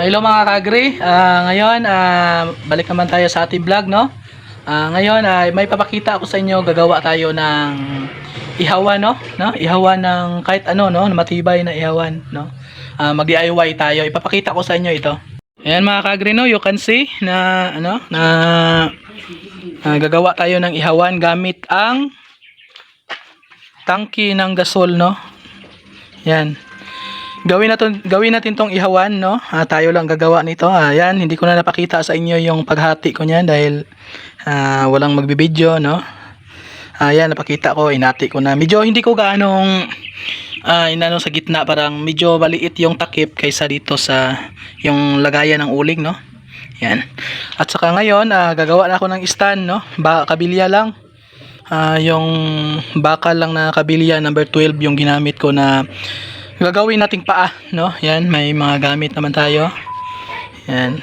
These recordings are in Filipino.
Hello mga kagri. Ah, ngayon, ah, balik naman tayo sa ating vlog, no? Ah, ngayon, ay may papakita ako sa inyo. Gagawa tayo ng ihawan, no? no? Ihawan ng kahit ano, no? Matibay na ihawan, no? Ah, mag-DIY tayo. Ipapakita ko sa inyo ito. Ayan mga kagri, no? You can see na, ano, na ah, gagawa tayo ng ihawan gamit ang tangki ng gasol, no? Yan. Gawin natin gawin natin tong ihawan no. Ah, tayo lang gagawa nito. Ayan, hindi ko na napakita sa inyo yung paghati ko niyan dahil ah, walang magbibideo no. Ayan, napakita ko, inati ko na. Medyo hindi ko gaanong ah, inano sa gitna parang medyo maliit yung takip kaysa dito sa yung lagayan ng uling no. Yan. At saka ngayon, ah, gagawa na ako ng stand no. Ba kabilya lang. Ah, yung bakal lang na kabilya number 12 yung ginamit ko na gagawin nating paa, no? Yan, may mga gamit naman tayo. Yan.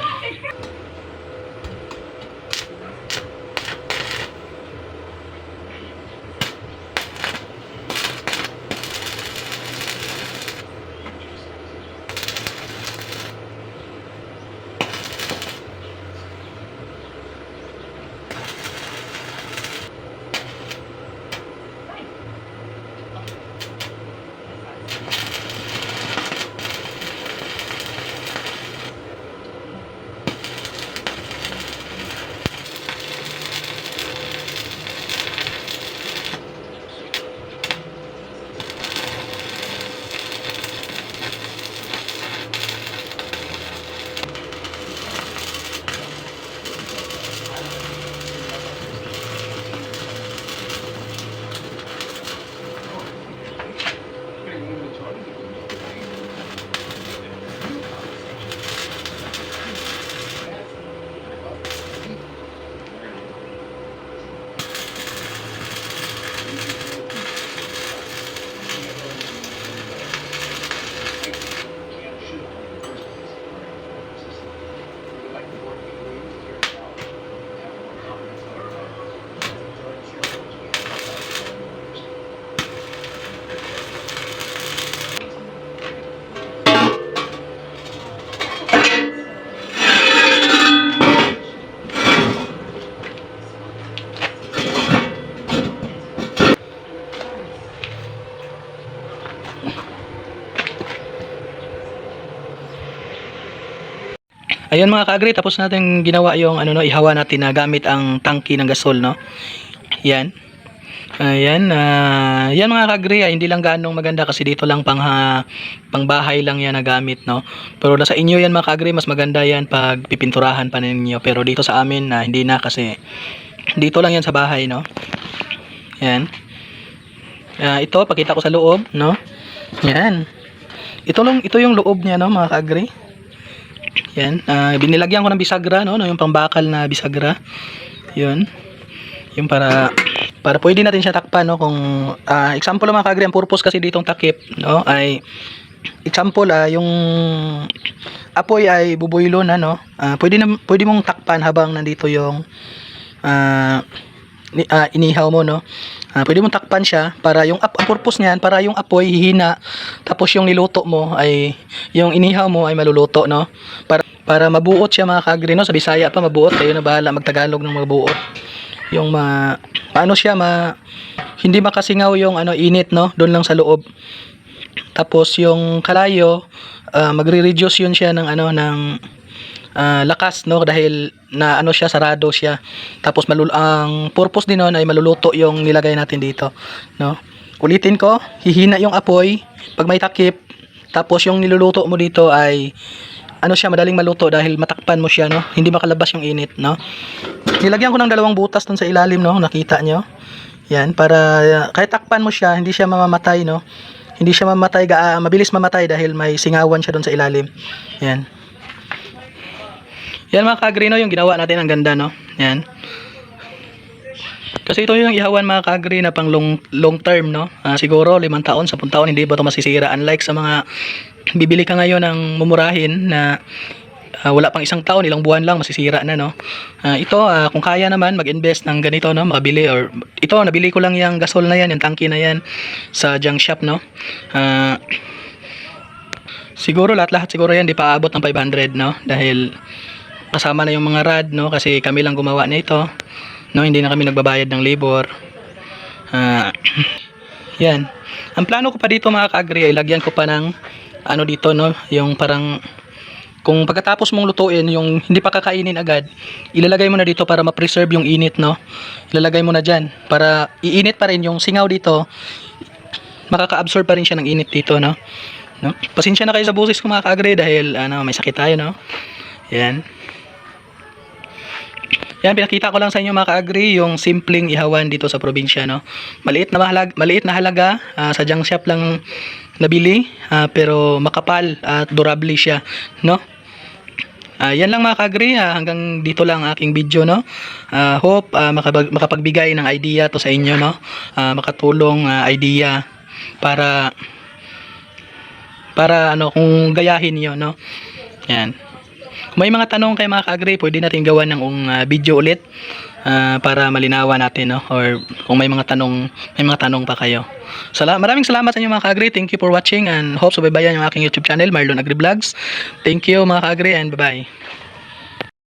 Ayun mga kaagri, tapos natin ginawa yung ano no, ihawa natin na gamit ang tangki ng gasol, no. Yan. Ayan, ah, yan mga kagri, ah, hindi lang ganong maganda kasi dito lang pang ha, pang bahay lang yan na gamit, no. Pero sa inyo yan mga kagri, mas maganda yan pag pipinturahan pa ninyo. Pero dito sa amin na hindi na kasi dito lang yan sa bahay, no. Yan. Ah, ito pakita ko sa loob, no. Yan. Ito lang ito yung loob niya, no, mga kagri. Yan, ah, binilagyan ko ng bisagra no, no yung pambakal na bisagra. 'Yun. Yung para para pwede natin siya takpan no kung ah, example mga kagri, ang purpose kasi ditong takip no ay example ah, yung apoy ay bubuylo na no. Ah, pwede na pwede mong takpan habang nandito yung ah, ah, inihaw mo no. Ah, pwede mong takpan siya para yung ang purpose niyan para yung apoy hihina tapos yung niluto mo ay yung inihaw mo ay maluluto no. Para para mabuot siya mga kagri no sa Bisaya pa mabuot kayo na bahala magtagalog ng mabuot. Yung ma paano siya ma hindi makasingaw yung ano init no doon lang sa loob. Tapos yung kalayo ah, magre-reduce yun siya ng ano ng ah, lakas no? Dahil na ano siya sarado siya. Tapos malul ang purpose din nun ay maluluto yung nilagay natin dito no? Ulitin ko hihina yung apoy. Pag may takip tapos yung niluluto mo dito ay ano siya madaling maluto dahil matakpan mo siya no? Hindi makalabas yung init no? Nilagyan ko ng dalawang butas dun sa ilalim no? Nakita nyo? Yan para uh, kahit takpan mo siya hindi siya mamamatay no? Hindi siya mamatay ga, ah, mabilis mamatay dahil may singawan siya doon sa ilalim. Yan yan mga kagrino yung ginawa natin ang ganda no. Yan. Kasi ito yung ihawan mga kagri na pang long, long term no. Ah, siguro limang taon, sampung taon hindi ba ito masisira unlike sa mga bibili ka ngayon ng mumurahin na ah, wala pang isang taon, ilang buwan lang masisira na no. Ah, ito ah, kung kaya naman mag-invest ng ganito no, makabili or ito nabili ko lang yung gasol na yan, yung tangki na yan sa junk shop no. Ah, Siguro lahat-lahat siguro yan di pa aabot ng 500 no dahil kasama na yung mga rad no? Kasi kami lang gumawa nito no? Hindi na kami nagbabayad ng labor. Ah, yan. Ang plano ko pa dito mga ka-agri ay lagyan ko pa ng ano dito no? Yung parang kung pagkatapos mong lutuin yung hindi pa kakainin agad ilalagay mo na dito para ma-preserve yung init no? Ilalagay mo na dyan para iinit pa rin yung singaw dito. Makaka-absorb pa rin siya ng init dito no? No? Pasensya na kayo sa busis ko mga kaagre dahil ano may sakit tayo no? Yan yan pinakita ko lang sa inyo mga kaagri yung simpleng ihawan dito sa probinsya no maliit na mahalag, maliit na halaga ah, sa junk shop lang nabili ah, pero makapal at durable siya no Ah, yan lang mga kagri, ah, hanggang dito lang ang aking video no. Ah, hope ah, makabag- makapagbigay ng idea to sa inyo no. Ah, makatulong ah, idea para para ano kung gayahin niyo no. Yan. May mga tanong kay mga kagri, pwede natin gawan ng ah, video ulit ah, para malinawan natin no or kung may mga tanong may mga tanong pa kayo. Sala maraming salamat sa inyo mga kagri. Thank you for watching and hope subaybayan yung aking YouTube channel Marlon Agri Vlogs. Thank you mga kagri and bye-bye.